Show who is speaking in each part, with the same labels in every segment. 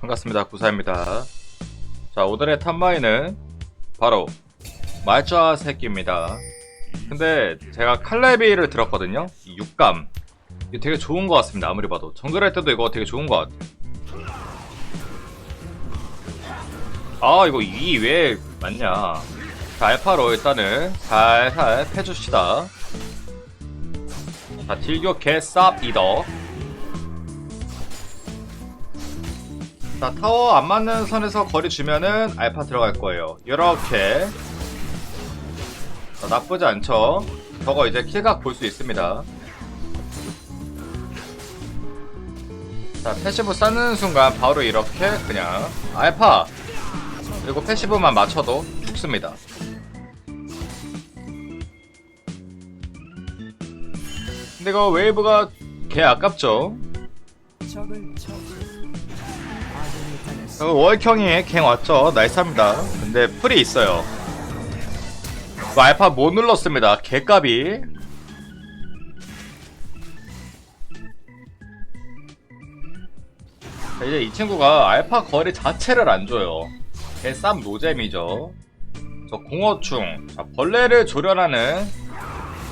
Speaker 1: 반갑습니다. 구사입니다. 자, 오늘의 탑마이는 바로 말좌 새끼입니다. 근데 제가 칼레비를 들었거든요? 이 육감. 이게 되게 좋은 것 같습니다. 아무리 봐도. 정글 할 때도 이거 되게 좋은 것 같아요. 아, 이거 이 왜 맞냐. 자, 알파로 일단은 살살 패줍시다. 자, 딜교 개쌉 이더. 자 타워 안 맞는 선에서 거리 주면은 알파 들어갈 거예요. 이렇게. 자, 나쁘지 않죠? 저거 이제 킬각 볼 수 있습니다. 자 패시브 쌓는 순간 바로 이렇게 그냥 알파. 그리고 패시브만 맞춰도 죽습니다. 근데 이거 웨이브가 개 아깝죠?
Speaker 2: 적을 처치.
Speaker 1: 월형이 갱 왔죠. 나이스합니다. 근데 풀이 있어요. 그 알파 못 눌렀습니다. 개값이. 자, 이제 이 친구가 알파 거리 자체를 안 줘요. 개쌈 노잼이죠. 저 공어충, 자, 벌레를 조련하는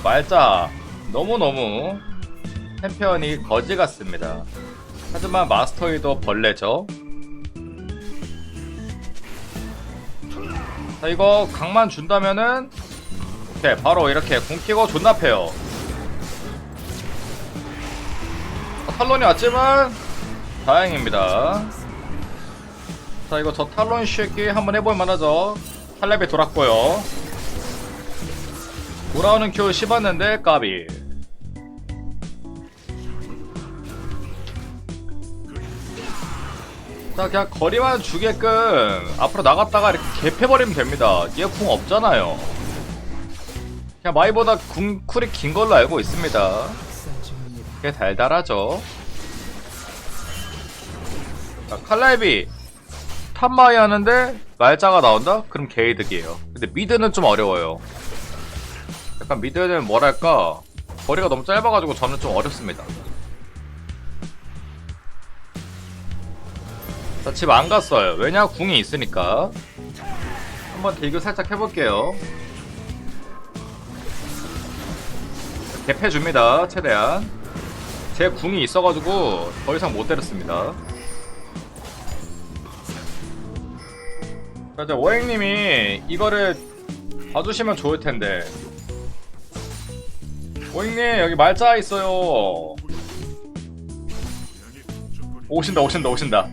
Speaker 1: 말자 너무너무 챔피언이 거지 같습니다. 하지만 마스터이도 벌레죠. 자 이거 강만 준다면은 오케이 바로 이렇게 궁 끼고 존나 패요. 어, 탈론이 왔지만 다행입니다. 자 이거 저 탈론 쉐기 한번 해볼 만 하죠. 탈렙이 돌았고요. 돌아오는 큐 씹었는데 까비 자 그냥 거리만 주게끔 앞으로 나갔다가 이렇게 개패버리면 됩니다. 얘 궁 없잖아요. 그냥 마이보다 궁 쿨이 긴 걸로 알고 있습니다. 꽤 달달하죠. 자 칼라이비. 탑마이 하는데 말자가 나온다? 그럼 개이득이에요. 근데 미드는 좀 어려워요. 약간 미드는 뭐랄까? 거리가 너무 짧아가지고 저는 좀 어렵습니다 자, 집 안 갔어요. 왜냐? 궁이 있으니까. 한번 딜교 살짝 해볼게요. 개패줍니다. 최대한. 제 궁이 있어가지고 더 이상 못 때렸습니다. 자, 이제 오행님이 이거를 봐주시면 좋을 텐데. 오행님, 여기 말자 있어요. 오신다, 오신다, 오신다.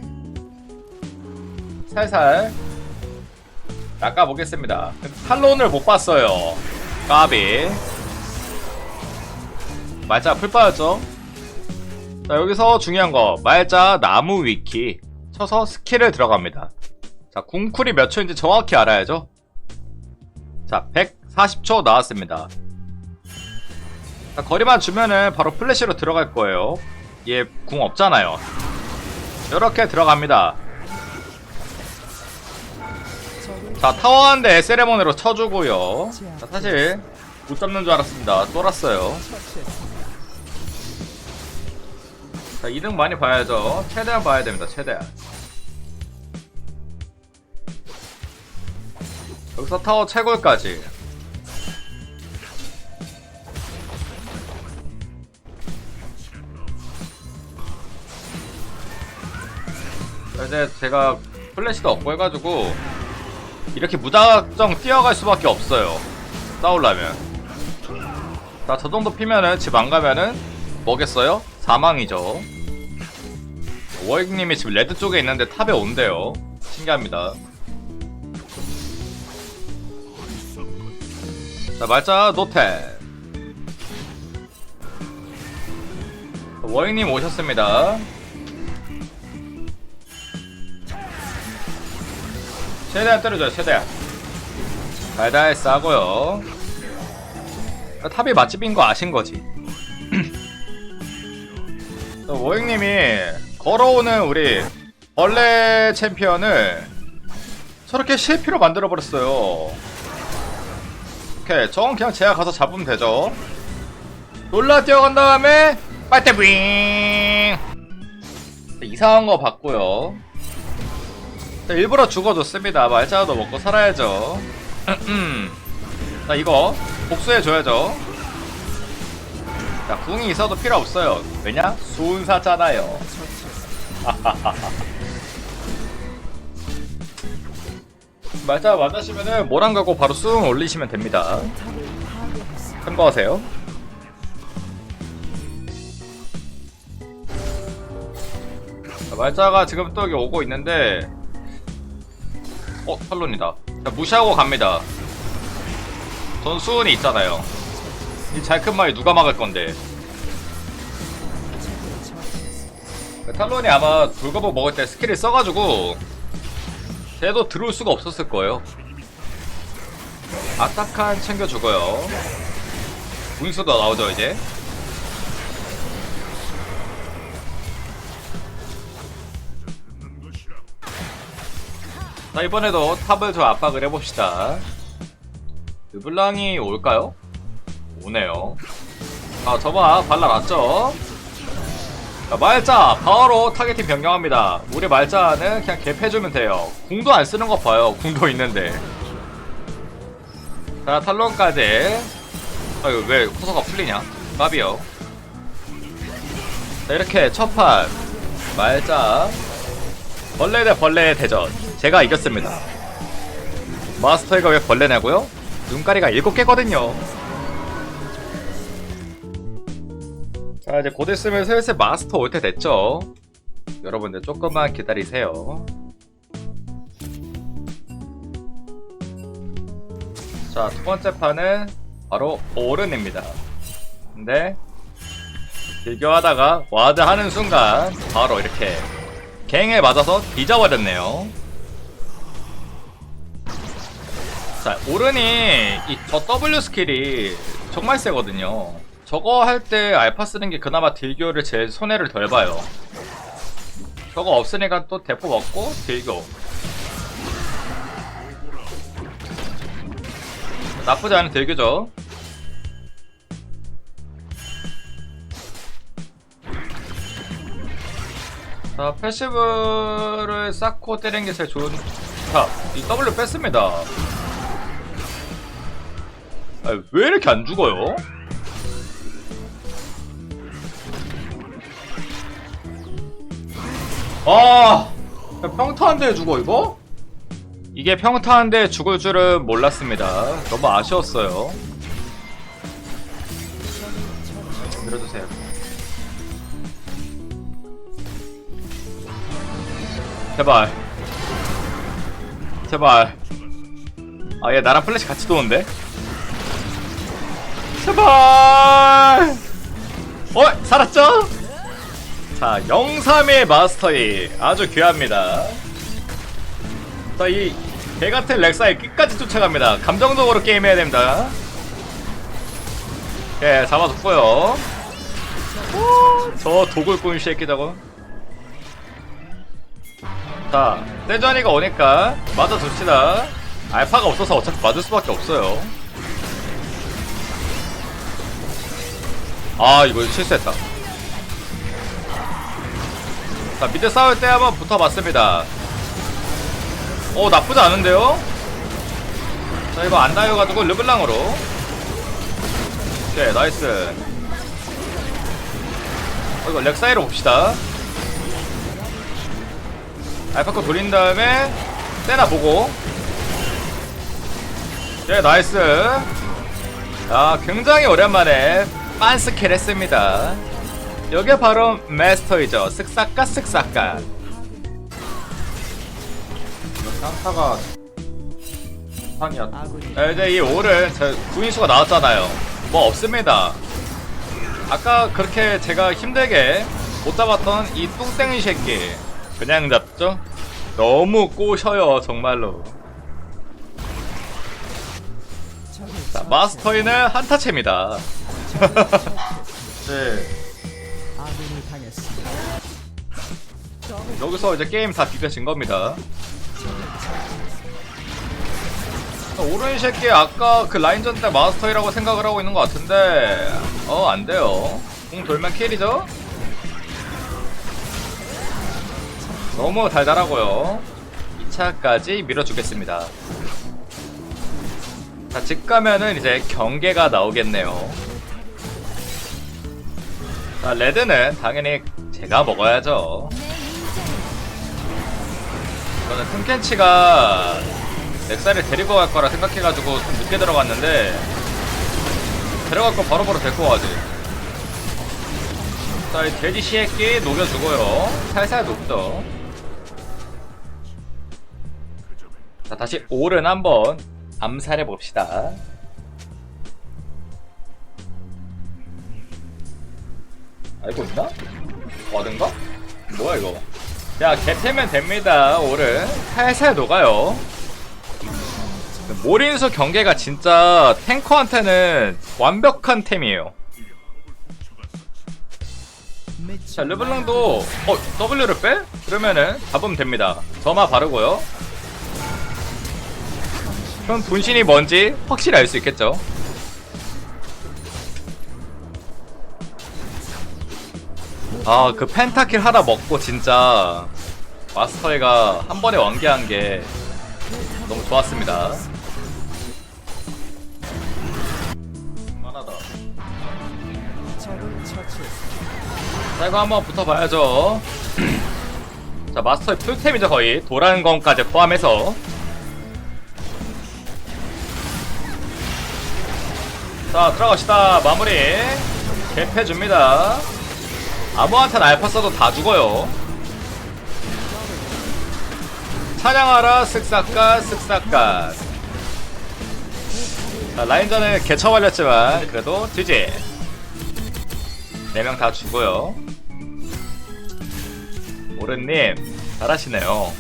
Speaker 1: 살살 낚아보겠습니다. 탈론을 못 봤어요. 까비. 말자 풀 빠졌죠? 자, 여기서 중요한 거. 말자 나무 위키. 쳐서 스킬을 들어갑니다. 자, 궁쿨이 몇 초인지 정확히 알아야죠? 자, 140초 나왔습니다. 자, 거리만 주면은 바로 플래시로 들어갈 거예요. 얘 궁 없잖아요. 이렇게 들어갑니다. 자 타워 한대 세레모니로 쳐주고요. 자 사실 못 잡는 줄 알았습니다. 쫄았어요. 자 2등 많이 봐야죠. 최대한 봐야 됩니다 최대한. 여기서 타워 채굴까지. 자, 이제 제가 플래시도 없고 해가지고 이렇게 무작정 뛰어갈 수밖에 없어요. 싸우려면. 자, 저 정도 피면은 집 안 가면은 뭐겠어요? 사망이죠. 워익님이 지금 레드 쪽에 있는데 탑에 온대요. 신기합니다. 자, 말자 노텔. 워익님 오셨습니다. 최대한 때려줘요 최대한. 달달 싸고요. 탑이 맛집인 거 아신 거지? 워잉님이 걸어오는 우리 벌레 챔피언을 저렇게 실피로 만들어버렸어요. 오케이 저건 그냥 제가 가서 잡으면 되죠. 놀라 뛰어간 다음에 빨대 윙 이상한 거 봤고요. 자, 일부러 죽어줬습니다. 말자도 먹고 살아야죠. 자, 이거 복수해줘야죠. 자, 궁이 있어도 필요 없어요. 왜냐? 수은사잖아요. 말자 맞으시면은 모랑 가고 바로 쑥 올리시면 됩니다. 참고하세요. 자, 말자가 지금 또 여기 오고 있는데 어? 탈론이다. 자, 무시하고 갑니다. 전 수은이 있잖아요. 이 잘큰 마이 누가 막을 건데. 그 탈론이 아마 돌거북 먹을 때 스킬을 써가지고 쟤도 들어올 수가 없었을 거예요. 아타칸 챙겨 죽어요. 분수도 나오죠 이제 자 이번에도 탑을 좀 압박을 해봅시다. 르블랑이 올까요? 오네요. 아 저봐 발라놨죠? 자 말자! 바로 타겟팅 변경합니다. 우리 말자는 그냥 갭해주면 돼요. 궁도 안 쓰는 거 봐요. 궁도 있는데. 자 탈론까지. 아유 왜 호서가 풀리냐? 까비요. 자 이렇게 첫판. 말자. 벌레 대 벌레의 대전 제가 이겼습니다. 마스터이가 왜 벌레냐고요? 눈가리가 7개거든요. 자 이제 곧 있으면 슬슬 마스터 올 때 됐죠? 여러분들 조금만 기다리세요. 자 두번째 판은 바로 오른입니다. 근데 비교하다가 와드 하는 순간 바로 이렇게 갱에 맞아서 뒤져버렸네요. 자, 오른이 이 저 W 스킬이 정말 세거든요. 저거 할 때 알파 쓰는 게 그나마 딜교를 제일 손해를 덜 봐요. 저거 없으니까 또 대포 먹고 딜교. 나쁘지 않은 딜교죠. 자, 패시브를 쌓고 때리는 게 제일 좋은. 자, 이 W 뺐습니다. 아, 왜 이렇게 안 죽어요? 아, 평타한데 죽어, 이거? 이게 평타한데 죽을 줄은 몰랐습니다. 너무 아쉬웠어요. 밀어주세요. 제발 제발 아 얘 나랑 플래시 같이 도는데 제발 어 살았죠? 자 03의 마스터이 아주 귀합니다 자 이 개같은 렉사이 끝까지 쫓아갑니다 감정적으로 게임해야 됩니다 예 잡아줬고요 오, 저 도굴꾼 새끼 저거 자, 세전이가 오니까 맞아줍시다. 알파가 없어서 어차피 맞을 수밖에 없어요. 아, 이거 실수했다. 자, 미드 싸울 때 한번 붙어봤습니다. 오, 나쁘지 않은데요? 자, 이거 안 다여가지고 르블랑으로. 오케이, 나이스. 어, 이거 렉사이로 봅시다. 알파코 돌린 다음에 세나 보고 예 나이스 아 굉장히 오랜만에 빤스킬 했습니다. 여기 바로 마스터이죠. 쓱싹까 쓱싹까 상타가
Speaker 2: 아군이
Speaker 1: 자, 이제 이 올은 제 구인수가 나왔잖아요. 뭐 없습니다. 아까 그렇게 제가 힘들게 못 잡았던 이 뚱땡이 새끼. 그냥 잡죠? 너무 꼬셔요 정말로. 자, 마스터이는 한타체입니다 네. 여기서 이제 게임 다 비벼진 겁니다 오른 새끼 아까 그 라인전 때 마스터이라고 생각을 하고 있는 것 같은데 어 안 돼요 공 돌면 킬이죠? 너무 달달하고요 2차까지 밀어주겠습니다. 자, 집 가면은 이제 경계가 나오겠네요. 자, 레드는 당연히 제가 먹어야죠. 저는 템켄치가 넥사를 데리고 갈 거라 생각해가지고 좀 늦게 들어갔는데 데려갈 거 바로바로 데리고 가지. 자, 이 돼지 시애끼 녹여주고요. 살살 녹죠. 자, 다시 올은 한번 암살해 봅시다. 알고 있나? 와든가? 뭐야 이거? 야, 개패면 됩니다. 올은 살살 녹아요. 모린수 경계가 진짜 탱커한테는 완벽한 템이에요. 자, 르블랑도 어 W를 빼? 그러면은 잡으면 됩니다. 점화 바르고요. 그럼 분신이 뭔지 확실히 알 수 있겠죠. 아, 그 펜타킬 하나 먹고 진짜 마스터이가 한 번에 완개한 게 너무 좋았습니다.
Speaker 2: 만하다.
Speaker 1: 자 이거 한번 붙어봐야죠. 자 마스터의 풀템이죠 거의. 도란검까지 포함해서. 자 들어갑시다. 마무리. 개패줍니다 아무한테나 알파 써도 다 죽어요 찬양하라 쓱싹가 쓱싹가 자 라인전을 개처 말렸지만 그래도 지지 4명 다 죽고요. 오른님 잘하시네요.